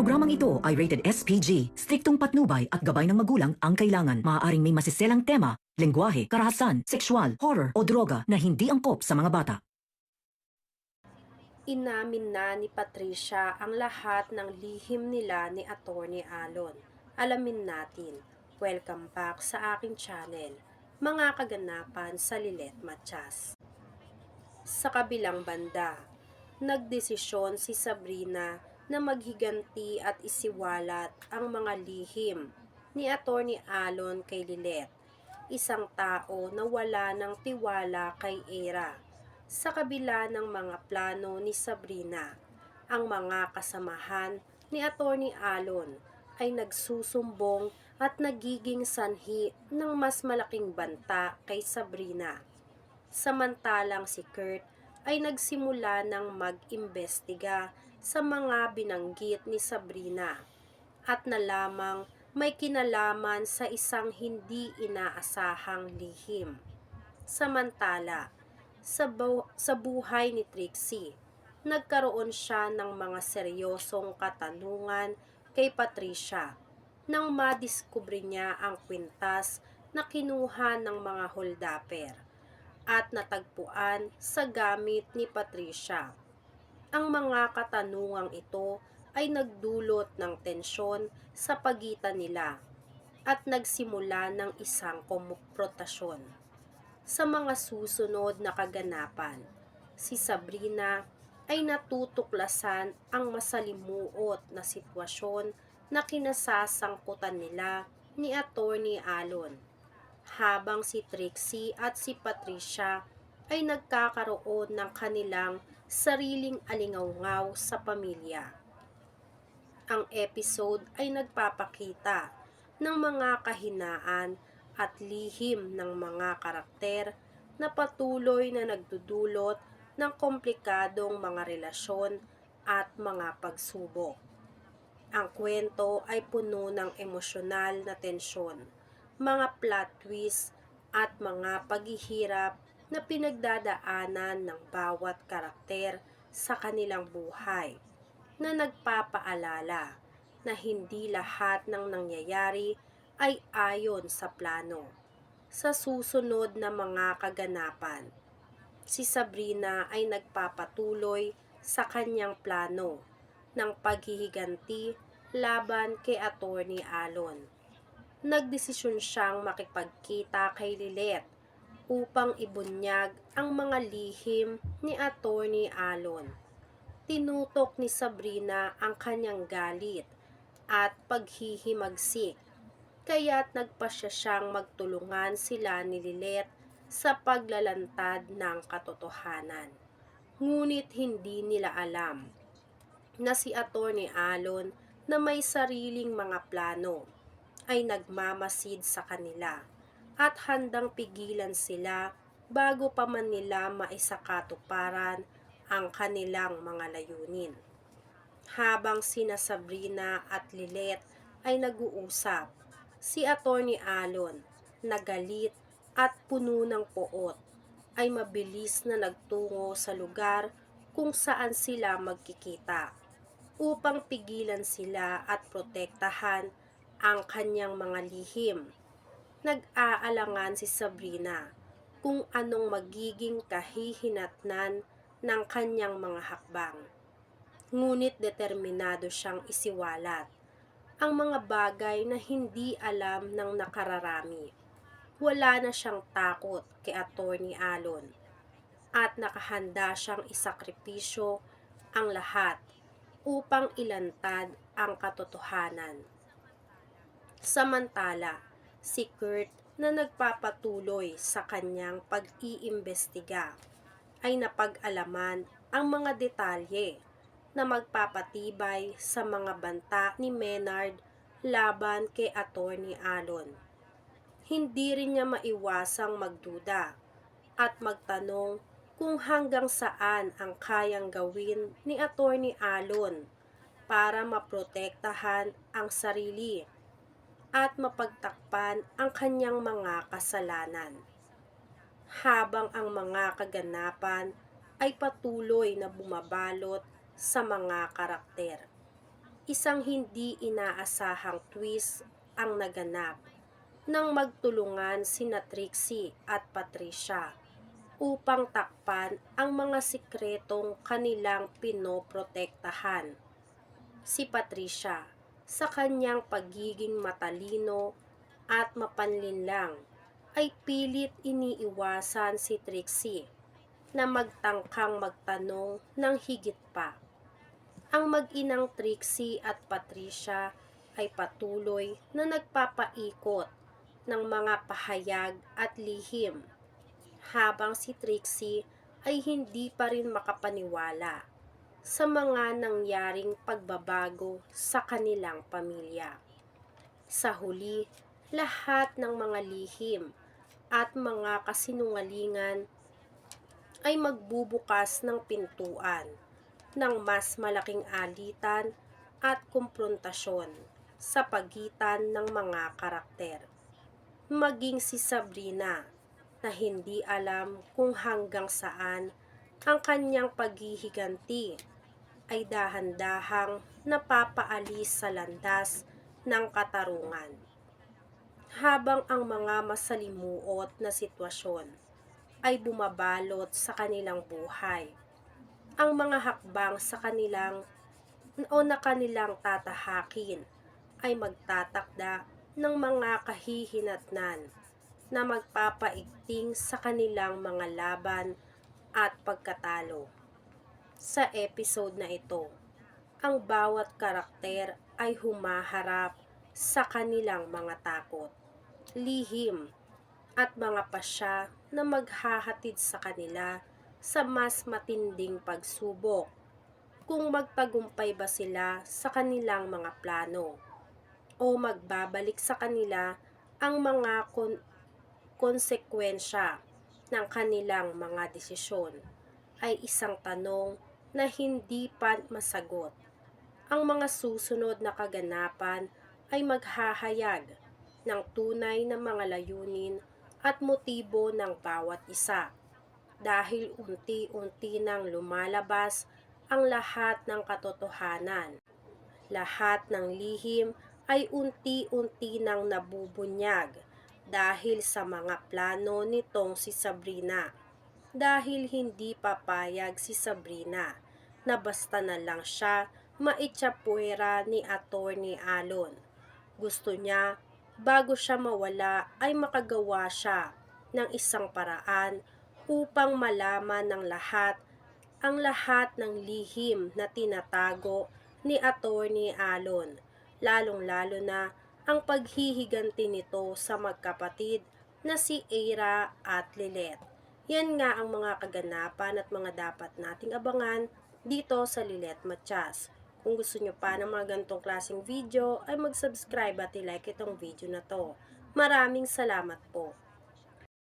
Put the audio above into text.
programang ito ay rated SPG. Striktong patnubay at gabay ng magulang ang kailangan. Maaaring may masiselang tema, lengguwahe, karahasan, sexual, horror o droga na hindi angkop sa mga bata. Inamin na ni Patricia ang lahat ng lihim nila ni Attorney Alon. Alamin natin. Welcome back sa aking channel, mga kaganapan sa Lilet Matias. Sa kabilang banda, nagdesisyon si Sabrina na maghiganti at isiwalat ang mga lihim ni Attorney Alon kay Lilet, isang tao na wala ng tiwala kay Era sa kabila ng mga plano ni Sabrina, ang mga kasamahan ni Attorney Alon ay nagsusumbong at nagiging sanhi ng mas malaking banta kay Sabrina. Samantalang si Kurt ay nagsimula ng mag-imbestiga sa mga binanggit ni Sabrina at nalamang may kinalaman sa isang hindi inaasahang lihim. Samantala, sa, bu- sa buhay ni Trixie. Nagkaroon siya ng mga seryosong katanungan kay Patricia nang madiskubre niya ang kwintas na kinuha ng mga holdapper at natagpuan sa gamit ni Patricia. Ang mga katanungang ito ay nagdulot ng tensyon sa pagitan nila at nagsimula ng isang komprotasyon sa mga susunod na kaganapan. Si Sabrina ay natutuklasan ang masalimuot na sitwasyon na kinasasangkutan nila ni Attorney Alon. Habang si Trixie at si Patricia ay nagkakaroon ng kanilang sariling alingawngaw sa pamilya. Ang episode ay nagpapakita ng mga kahinaan at lihim ng mga karakter na patuloy na nagdudulot ng komplikadong mga relasyon at mga pagsubok. Ang kwento ay puno ng emosyonal na tensyon, mga plot twist at mga paghihirap na pinagdadaanan ng bawat karakter sa kanilang buhay na nagpapaalala na hindi lahat ng nangyayari ay ayon sa plano. Sa susunod na mga kaganapan, si Sabrina ay nagpapatuloy sa kanyang plano ng paghihiganti laban kay Attorney Alon. Nagdesisyon siyang makipagkita kay Lilet upang ibunyag ang mga lihim ni Attorney Alon. Tinutok ni Sabrina ang kanyang galit at paghihimagsik kaya't nagpasya siyang magtulungan sila ni Lilet sa paglalantad ng katotohanan. Ngunit hindi nila alam na si Attorney Alon na may sariling mga plano ay nagmamasid sa kanila at handang pigilan sila bago pa man nila maisakatuparan ang kanilang mga layunin. Habang sina Sabrina at Lilet ay nag-uusap, si Attorney Alon, nagalit at puno ng poot, ay mabilis na nagtungo sa lugar kung saan sila magkikita upang pigilan sila at protektahan ang kanyang mga lihim. Nag-aalangan si Sabrina kung anong magiging kahihinatnan ng kanyang mga hakbang. Ngunit determinado siyang isiwalat ang mga bagay na hindi alam ng nakararami. Wala na siyang takot kay Attorney Alon at nakahanda siyang isakripisyo ang lahat upang ilantad ang katotohanan. Samantala, si Kurt na nagpapatuloy sa kanyang pag-iimbestiga ay napag-alaman ang mga detalye na magpapatibay sa mga banta ni Menard laban kay Attorney Alon. Hindi rin niya maiwasang magduda at magtanong kung hanggang saan ang kayang gawin ni Attorney Alon para maprotektahan ang sarili at mapagtakpan ang kanyang mga kasalanan. Habang ang mga kaganapan ay patuloy na bumabalot sa mga karakter. isang hindi inaasahang twist ang naganap nang magtulungan sina Trixie at Patricia upang takpan ang mga sikretong kanilang pinoprotektahan. Si Patricia sa kanyang pagiging matalino at mapanlinlang ay pilit iniiwasan si Trixie na magtangkang magtanong ng higit pa. Ang mag-inang Trixie at Patricia ay patuloy na nagpapaikot ng mga pahayag at lihim habang si Trixie ay hindi pa rin makapaniwala sa mga nangyaring pagbabago sa kanilang pamilya. Sa huli, lahat ng mga lihim at mga kasinungalingan ay magbubukas ng pintuan ng mas malaking alitan at kumprontasyon sa pagitan ng mga karakter. Maging si Sabrina na hindi alam kung hanggang saan ang kanyang paghihiganti ay dahan-dahang napapaalis sa landas ng katarungan. Habang ang mga masalimuot na sitwasyon ay bumabalot sa kanilang buhay, ang mga hakbang sa kanilang o na kanilang tatahakin ay magtatakda ng mga kahihinatnan na magpapaigting sa kanilang mga laban at pagkatalo. Sa episode na ito, ang bawat karakter ay humaharap sa kanilang mga takot, lihim, at mga pasya na maghahatid sa kanila sa mas matinding pagsubok. Kung magtagumpay ba sila sa kanilang mga plano o magbabalik sa kanila ang mga kon- konsekwensya ng kanilang mga desisyon ay isang tanong na hindi pa masagot. Ang mga susunod na kaganapan ay maghahayag ng tunay na mga layunin at motibo ng bawat isa dahil unti-unti nang lumalabas ang lahat ng katotohanan. Lahat ng lihim ay unti-unti nang nabubunyag dahil sa mga plano nitong si Sabrina. Dahil hindi papayag si Sabrina na basta na lang siya maitsapuera ni Attorney Alon. Gusto niya bago siya mawala ay makagawa siya ng isang paraan upang malaman ng lahat ang lahat ng lihim na tinatago ni Attorney Alon, lalong-lalo na ang paghihiganti nito sa magkapatid na si Eira at Lilet. Yan nga ang mga kaganapan at mga dapat nating abangan dito sa Lilet Matias. Kung gusto nyo pa ng mga ganitong klaseng video, ay mag-subscribe at i-like itong video na to. Maraming salamat po.